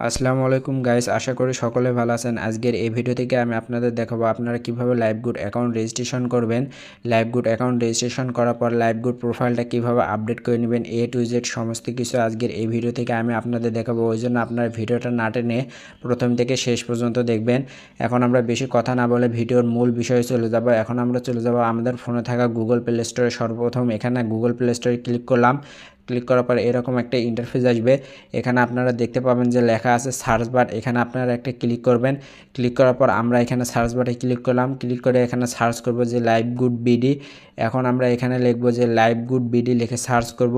আসসালামু আলাইকুম গাইস, আশা করি সকলে ভালো আছেন। আজকের এই ভিডিও থেকে আমি আপনাদের দেখাবো আপনারা কীভাবে লাইভগুড অ্যাকাউন্ট রেজিস্ট্রেশন করবেন। লাইভগুড অ্যাকাউন্ট রেজিস্ট্রেশন করার পর লাইভগুড প্রোফাইলটা কীভাবে আপডেট করে নেবেন এ টু জেড সমস্ত কিছু আজকের এই ভিডিও থেকে আমি আপনাদের দেখাবো। ওই জন্য আপনার ভিডিওটা না টেনে প্রথম থেকে শেষ পর্যন্ত দেখবেন। এখন আমরা বেশি কথা না বলে ভিডিওর মূল বিষয়ে চলে যাব। এখন আমরা চলে যাব আমাদের ফোনে থাকা গুগল প্লে স্টোরে সর্বপ্রথম এখানে গুগল প্লে স্টোরে ক্লিক করলাম। ক্লিক করার পর এরকম একটা ইন্টারফেস আসবে। এখানে আপনারা দেখতে পাবেন যে লেখা আছে সার্চ বার এখানে আপনারা একটা ক্লিক করবেন। ক্লিক করার পর আমরা এখানে সার্চ বারে ক্লিক করলাম। ক্লিক করে এখানে সার্চ করব যে লাইভ গুড বিডি এখন আমরা এখানে লিখব যে লাইভ গুড বিডি লিখে সার্চ করব।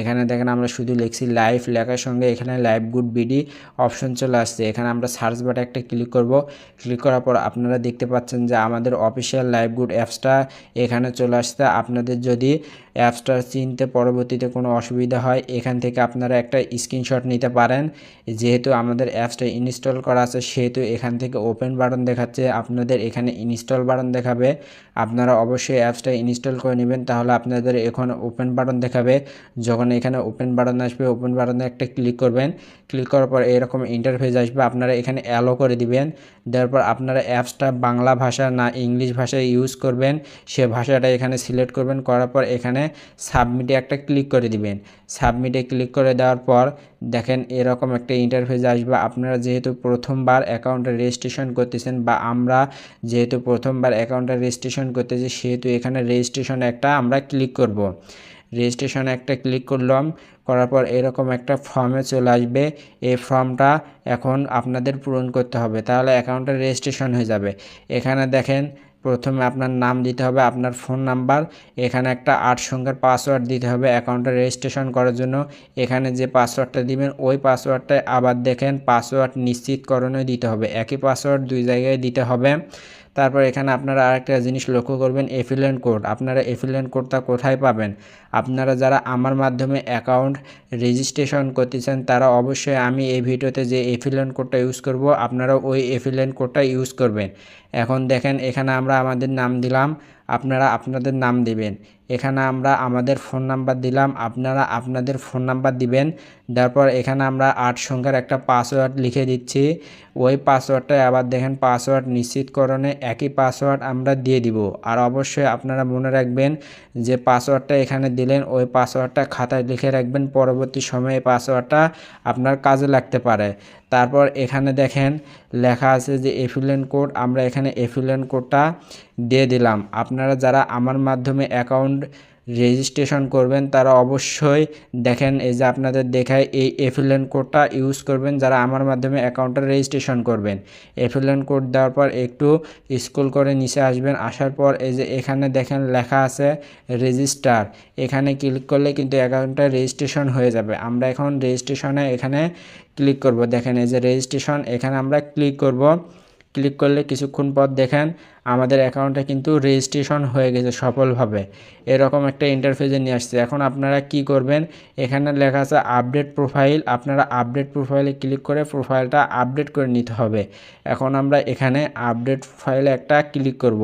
এখানে দেখেন আমরা শুধু লিখছি লাইভ লেখার সঙ্গে এখানে লাইভ গুড বিডি অপশন চলে আসছে। এখানে আমরা সার্চ বারে একটা ক্লিক করব। ক্লিক করার পর আপনারা দেখতে পাচ্ছেন যে আমাদের অফিসিয়াল লাইভ গুড অ্যাপসটা এখানে চলে আসছে। আপনাদের যদি অ্যাপসটা চিনতে পরবর্তীতে কোনো অসুবিধা হয়, এখান থেকে আপনারা একটা স্ক্রিনশট নিতে পারেন। যেহেতু আমাদের অ্যাপসটা ইনস্টল করা আছে, সেহেতু এখান থেকে ওপেন বাটন দেখাচ্ছে। আপনাদের এখানে ইনস্টল বাটন দেখাবে। আপনারা অবশ্যই অ্যাপসটা ইনস্টল করে নেবেন, তাহলে আপনাদের এখন ওপেন বাটন দেখাবে। যখন এখানে ওপেন বাটন আসবে ওপেন বাটনে একটা ক্লিক করবেন। ক্লিক করার পর এরকম ইন্টারফেস আসবে, আপনারা এখানে অ্যালো করে দিবেন। দেওয়ার পর আপনারা অ্যাপসটা বাংলা ভাষা না ইংলিশ ভাষায় ইউজ করবেন। সে ভাষাটা এখানে সিলেক্ট করবেন, করার পর এখানে সাবমিটে একটা ক্লিক করে দিবেন। সাবমিটে ক্লিক করে দেওয়ার পর দেখেন, এরকম একটা ইন্টারফেস আসবে। আপনারা যেহেতু প্রথমবার অ্যাকাউন্টে রেজিস্ট্রেশন করতেছেন বা আমরা যেহেতু প্রথমবার অ্যাকাউন্টে রেজিস্ট্রেশন করতেছি, সেহেতু এখানে রেজিস্ট্রেশন একটা আমরা ক্লিক করব। রেজিস্ট্রেশন একটা ক্লিক করলাম, করার পর এরকম একটা ফর্মে চলে আসবে। এই ফর্মটা এখন আপনাদের পূরণ করতে হবে, তাহলে অ্যাকাউন্টে রেজিস্ট্রেশন হয়ে যাবে। এখানে দেখেন প্রথমে আপনার নাম দিতে হবে, আপনার ফোন নাম্বার, এখানে একটা আট সংখ্যার পাসওয়ার্ড দিতে হবে অ্যাকাউন্টে রেজিস্ট্রেশন করার জন্য। এখানে যে পাসওয়ার্ডটা দিবেন, ওই পাসওয়ার্ডটাই আবার দেখেন পাসওয়ার্ড নিশ্চিতকরণে দিতে হবে, একই পাসওয়ার্ড দুই জায়গায় দিতে হবে। তারপর এখানে আপনারা আরেকটা জিনিস লক্ষ্য করবেন এফিলেন্ট কোড আপনারা এফিলেন্ট কোডটা কোথায় পাবেন? আপনারা যারা আমার মাধ্যমে অ্যাকাউন্ট রেজিস্ট্রেশন করতেছেন তারা অবশ্যই আমি এই ভিডিওতে যে এফিলেন্ট কোডটা ইউজ করব আপনারা ওই এফিলেন্ট কোডটা ইউজ করবেন। এখন দেখেন, এখানে আমরা আমাদের নাম দিলাম আপনারা আপনাদের নাম দিবেন। এখানে আমরা আমাদের ফোন নাম্বার দিলাম, আপনারা আপনাদের ফোন নাম্বার দিবেন। তারপর এখানে আমরা আট সংখ্যার একটা পাসওয়ার্ড লিখে দিচ্ছি। ওই পাসওয়ার্ডটায় আবার দেখেন পাসওয়ার্ড নিশ্চিতকরণে একই পাসওয়ার্ড আমরা দিয়ে দিব। আর অবশ্যই আপনারা মনে রাখবেন যে পাসওয়ার্ডটা এখানে দিলেন, ওই পাসওয়ার্ডটা খাতায় লিখে রাখবেন। পরবর্তী সময়ে পাসওয়ার্ডটা আপনার কাজে লাগতে পারে। তারপর এখানে দেখেন লেখা আছে যে এফিলেন্ট কোড, আমরা এখানে এফিলেন্ট কোডটা দিয়ে দিলাম। আপনারা যারা আমার মাধ্যমে অ্যাকাউন্ট রেজিস্ট্রেশন করবেন, তারা অবশ্যই দেখেন এই যে আপনাদের দেখায় এই এফিলেন্ট কোডটা ইউজ করবেন, যারা আমার মাধ্যমে অ্যাকাউন্টটা রেজিস্ট্রেশন করবেন। এফিলেন্ট কোড দেওয়ার পর একটু স্কুল করে নিচে আসবেন, আসার পর এই যে এখানে দেখেন লেখা আছে রেজিস্টার এখানে ক্লিক করলে কিন্তু অ্যাকাউন্টটা রেজিস্ট্রেশন হয়ে যাবে। আমরা এখন রেজিস্ট্রেশনে এখানে ক্লিক করব। দেখেন এই যে রেজিস্ট্রেশন এখানে আমরা ক্লিক করব। ক্লিক করলে কিছুক্ষণ পর দেখেন আমাদের অ্যাকাউন্টটা কিন্তু রেজিস্ট্রেশন হয়ে গেছে সফলভাবে। এরকম একটা ইন্টারফেসে নিয়ে আসছে। এখন আপনারা কি করবেন? এখানে লেখা আছে আপডেট প্রোফাইল আপনারা আপডেট প্রোফাইলে ক্লিক করে প্রোফাইলটা আপডেট করে নিতে হবে। এখন আমরা এখানে আপডেট প্রোফাইলে একটা ক্লিক করব।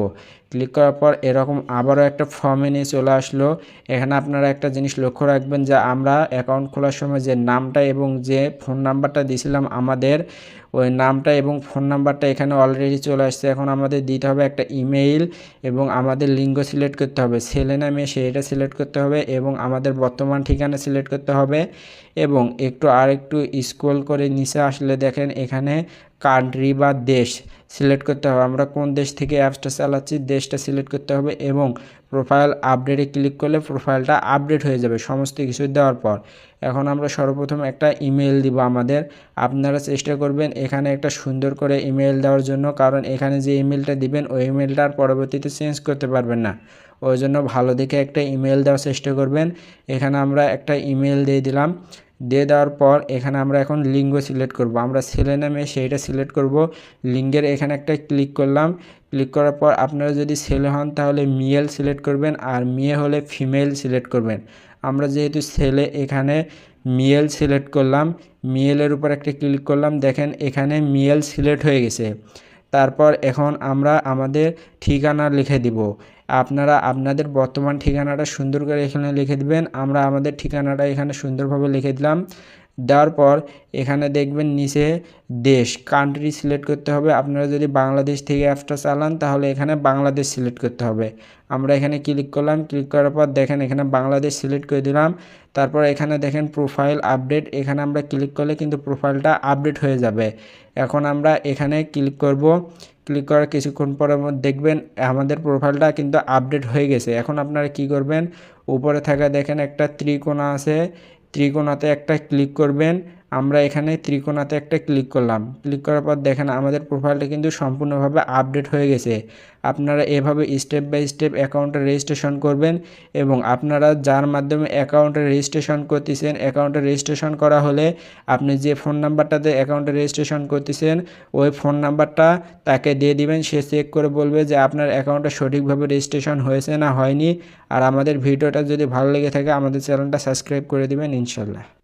ক্লিক করার পর এরকম আবারও একটা ফর্মে নিয়ে চলে আসলো। এখানে আপনারা একটা জিনিস লক্ষ্য রাখবেন যে আমরা অ্যাকাউন্ট খোলার সময় যে নামটা এবং যে ফোন নাম্বারটা দিয়েছিলাম আমাদের, ওই নামটা এবং ফোন নাম্বারটা এখানে অলরেডি চলে আসছে। এখন আমাদের দিতে হবে একটা ইমেইল এবং আমাদের লিঙ্গ সিলেক্ট করতে হবে। ছেলে না মেয়ে সেটা সিলেক্ট করতে হবে এবং আমাদের বর্তমান ঠিকানা সিলেক্ট করতে হবে এবং একটু আর একটু স্ক্রল করে নিচে আসলে দেখেন এখানে কান্ট্রি বা দেশ সিলেক্ট করতে হবে। আমরা কোন দেশ থেকে অ্যাপসটা চালাচ্ছি, দেশটা সিলেক্ট করতে হবে এবং প্রোফাইল আপডেটে ক্লিক করলে প্রোফাইলটা আপডেট হয়ে যাবে সমস্ত কিছু দেওয়ার পর। এখন আমরা সর্বপ্রথম একটা ইমেল দিব আমাদের। আপনারা চেষ্টা করবেন এখানে একটা সুন্দর করে ইমেল দেওয়ার জন্য, কারণ এখানে যে ইমেলটা দিবেন, ওই ইমেলটা আর পরবর্তীতে চেঞ্জ করতে পারবেন না। ওই জন্য ভালো দেখে একটা ইমেল দেওয়ার চেষ্টা করবেন। এখানে আমরা একটা ইমেল দিয়ে দিলাম। দিয়ে দেওয়ার পর এখানে আমরা এখন লিঙ্গ সিলেক্ট করব। আমরা ছেলে নামে সেইটা সিলেক্ট করব। লিঙ্গের এখানে একটা ক্লিক করলাম। ক্লিক করার পর আপনারা যদি ছেলে হন তাহলে মেল সিলেক্ট করবেন আর মেয়ে হলে ফিমেল সিলেক্ট করবেন। আমরা যেহেতু ছেলে এখানে মেল সিলেক্ট করলাম মেলের উপর একটা ক্লিক করলাম। দেখেন এখানে মেল সিলেক্ট হয়ে গেছে। তারপর এখন আমরা আমাদের ঠিকানা লিখে দিব। আপনারা আপনাদের বর্তমান ঠিকানাটা সুন্দর করে এখানে লিখে দিবেন। আমরা আমাদের ঠিকানাটা এখানে সুন্দরভাবে লিখে দিলাম। দেওয়ার পর এখানে দেখবেন নিচে দেশ কান্ট্রি সিলেক্ট করতে হবে। আপনারা যদি বাংলাদেশ থেকে অ্যাপসটা চালান, তাহলে এখানে বাংলাদেশ সিলেক্ট করতে হবে। আমরা এখানে ক্লিক করলাম ক্লিক করার পর দেখেন এখানে বাংলাদেশ সিলেক্ট করে দিলাম। তারপর এখানে দেখেন প্রোফাইল আপডেট এখানে আমরা ক্লিক করলে কিন্তু প্রোফাইলটা আপডেট হয়ে যাবে। এখন আমরা এখানে ক্লিক করব। ক্লিক করার কিছুক্ষণ পরে দেখবেন আমাদের প্রোফাইলটা কিন্তু আপডেট হয়ে গেছে। এখন আপনারা কি করবেন? উপরে থাকা দেখেন একটা ত্রিকোণা আছে। ত্রিকোণাতে একটা ক্লিক করবেন আমরা এখানে ত্রিকোণাতে একটা ক্লিক করলাম। ক্লিক করার পর দেখেন আমাদের প্রোফাইলটা কিন্তু সম্পূর্ণভাবে আপডেট হয়ে গেছে। আপনারা এভাবে স্টেপ বাই স্টেপ অ্যাকাউন্টে রেজিস্ট্রেশন করবেন এবং আপনারা যার মাধ্যমে অ্যাকাউন্টে রেজিস্ট্রেশন করতেছেন অ্যাকাউন্টে রেজিস্ট্রেশন করা হলে আপনি যে ফোন নাম্বারটাতে অ্যাকাউন্টে রেজিস্ট্রেশন করতেছেন, ওই ফোন নাম্বারটা তাকে দিয়ে দিবেন। সে চেক করে বলবে যে আপনার অ্যাকাউন্টটা সঠিকভাবে রেজিস্ট্রেশন হয়েছে না হয়নি। আর আমাদের ভিডিওটা যদি ভালো লেগে থাকে আমাদের চ্যানেলটা সাবস্ক্রাইব করে দিবেন ইনশাল্লাহ।